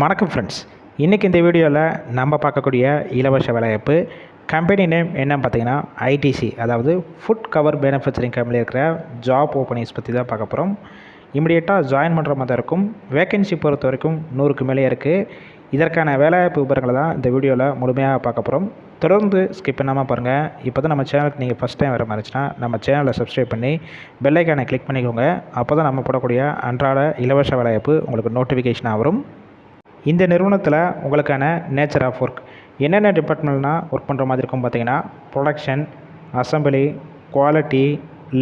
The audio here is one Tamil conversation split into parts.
வணக்கம் ஃப்ரெண்ட்ஸ் இன்றைக்கி இந்த வீடியோவில் நம்ம பார்க்கக்கூடிய இலவச வேலைவாய்ப்பு கம்பெனி நேம் என்னன்னு பார்த்தீங்கன்னா ஐடிசி அதாவது ஃபுட் கவர் மேனுஃபேக்சரிங் கம்பெனியில் இருக்கிற ஜாப் ஓப்பனிங்ஸ் பற்றி தான் பார்க்க போகிறோம் இமிடியேட்டாக ஜாயின் பண்ணுற மாதிரி தான் இருக்கும். வேகன்சி பொறுத்த வரைக்கும் நூறுக்கு மேலே இருக்குது இதற்கான வேலைவாய்ப்பு விவரங்களை தான் இந்த வீடியோவில் முழுமையாக பார்க்க போகிறோம் தொடர்ந்து ஸ்கிப் பண்ணாமல் பாருங்கள் இப்போ தான் நம்ம சேனலுக்கு நீங்கள் ஃபஸ்ட் டைம் வர மாதிரிச்சுன்னா நம்ம சேனலை சப்ஸ்கிரைப் பண்ணி பெல்லைக்கானை கிளிக் பண்ணிக்கோங்க. அப்போ தான் நம்ம போடக்கூடிய அன்றாட இலவச வேலைவாய்ப்பு உங்களுக்கு நோட்டிஃபிகேஷனாக வரும். இந்த நிறுவனத்தில் உங்களுக்கான நேச்சர் ஆஃப் ஒர்க் என்னென்ன டிபார்ட்மெண்ட்லாம் ஒர்க் பண்ணுற மாதிரி இருக்கும் பார்த்தீங்கன்னா production assembly quality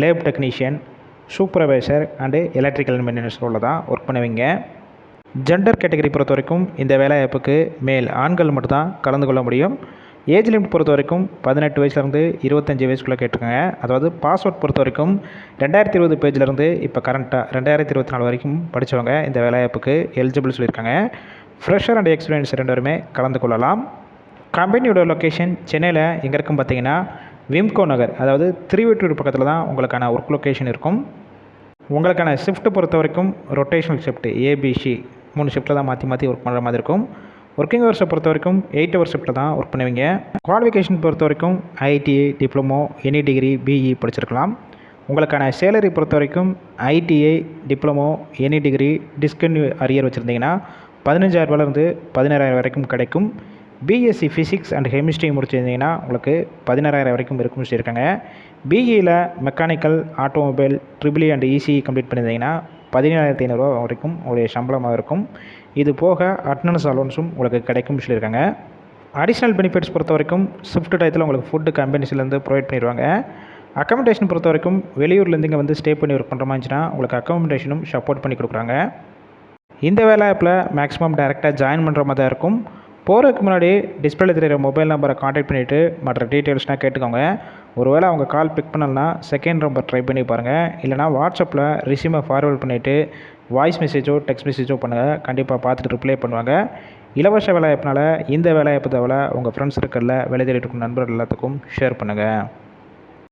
lab technician supervisor and electrical maintenance ரோலில் தான் ஒர்க் பண்ணுவீங்க. ஜெண்டர் கேட்டகரி பொறுத்த வரைக்கும் இந்த வேலைவாய்ப்புக்கு மேல் ஆண்கள் மட்டும்தான் கலந்து கொள்ள முடியும். ஏஜ் லிமிட் பொறுத்த வரைக்கும் பதினெட்டு வயசுலேருந்து இருபத்தஞ்சி வயசுக்குள்ளே கேட்டிருக்காங்க. அதாவது பாஸ்வேர்ட் பொறுத்த வரைக்கும் ரெண்டாயிரத்தி இருபது பேஜ்லேருந்து இப்போ கரண்ட்டாக ரெண்டாயிரத்தி இருபத்தி நாலு வரைக்கும் படித்தவங்க இந்த வேலைவாய்ப்புக்கு எலிஜிபிள் சொல்லியிருக்காங்க. ஃப்ரெஷர் அண்ட் எக்ஸ்பீரியன்ஸ் ரெண்டுமே கலந்து கொள்ளலாம். கம்பெனியோட லொக்கேஷன் சென்னையில் எங்கே இருக்கும் பார்த்தீங்கன்னா விம்கோ நகர் அதாவது திருவெட்டூர் பக்கத்தில் தான் உங்களுக்கான ஒர்க் லொக்கேஷன் இருக்கும். உங்களுக்கான ஷிஃப்ட்டு பொறுத்த வரைக்கும் ரொட்டேஷனல் ஷிஃப்ட் ஏபிசி மூணு ஷிஃப்ட்டில் தான் மாற்றி மாற்றி ஒர்க் பண்ணுற மாதிரி இருக்கும். ஒர்க்கிங் ஹவர்ஸை பொறுத்த வரைக்கும் எயிட் ஹவர் ஷிஃப்ட்டில் தான் ஒர்க் பண்ணுவீங்க. குவாலிஃபிகேஷன் பொறுத்த வரைக்கும் ITI diploma any degree BE படிச்சிருக்கலாம். உங்களுக்கான சேலரி பொறுத்த வரைக்கும் ITI diploma any degree discontinue arrear வச்சுருந்தீங்கன்னா பதினஞ்சாயிரரூபாலேருந்து பதினாறாயிரம் வரைக்கும் கிடைக்கும். பிஎஸ்சி ஃபிசிக்ஸ் அண்ட் கெமிஸ்ட்ரி முடிச்சிருந்தீங்கன்னா உங்களுக்கு பதினாறாயிரம் வரைக்கும் இருக்கும்னு சொல்லியிருக்காங்க. பிஇயில் mechanical automobile triple E and EC complete பண்ணியிருந்தீங்கன்னா பதினேழாயிரத்தி ஐநூறுரூவா வரைக்கும் உங்களுடைய சம்பளமாக இருக்கும். இது போக அட்டனன்ஸ் அலோன்ஸும் உங்களுக்கு கிடைக்கும் சொல்லியிருக்காங்க. அடிஷ்னல் பெனிஃபிட்ஸ் பொறுத்த வரைக்கும் ஷிஃப்ட் டயத்தில் உங்களுக்கு ஃபுட்டு கம்பெனிஸ்லேருந்து ப்ரொவைட் பண்ணிடுவாங்க. அக்கமடேஷன் பொறுத்த வரைக்கும் வெளியூர்லேருந்து இங்கே வந்து ஸ்டே பண்ணி ஒர்க் பண்ணுற மாதிரி இருந்துச்சுன்னா உங்களுக்கு அக்கமடேஷனும் சப்போர்ட் பண்ணி கொடுக்குறாங்க. இந்த வேலையாப்பில் மேக்ஸிமம் டேரெக்டாக ஜாயின் பண்ணுற மாதிரி தான் இருக்கும். போகிறதுக்கு முன்னாடி டிஸ்பிளே தெரிகிற மொபைல் நம்பரை காண்டாக்ட் பண்ணிவிட்டு மற்ற டீட்டெயில்ஸ்னால் கேட்டுக்கோங்க. ஒருவேளை அவங்க கால் பிக் பண்ணலன்னா செகண்ட் நம்பர் ட்ரை பண்ணி பாருங்கள் இல்லைனா வாட்ஸ்அப்பில் ரிசியூமை ஃபார்வேர்ட் பண்ணிவிட்டு வாய்ஸ் மெசேஜோ டெக்ஸ்ட் மெசேஜோ பண்ணுங்கள் கண்டிப்பாக பார்த்துட்டு ரிப்ளை பண்ணுவாங்க. இலவச வேலைவாய்ப்புனால இந்த வேலைவாய்ப்பு தவிர உங்கள் ஃப்ரெண்ட்ஸ் இருக்கிறல வேலை தேடிட்டு இருக்கும் நண்பர்கள் எல்லாத்துக்கும் ஷேர் பண்ணுங்கள்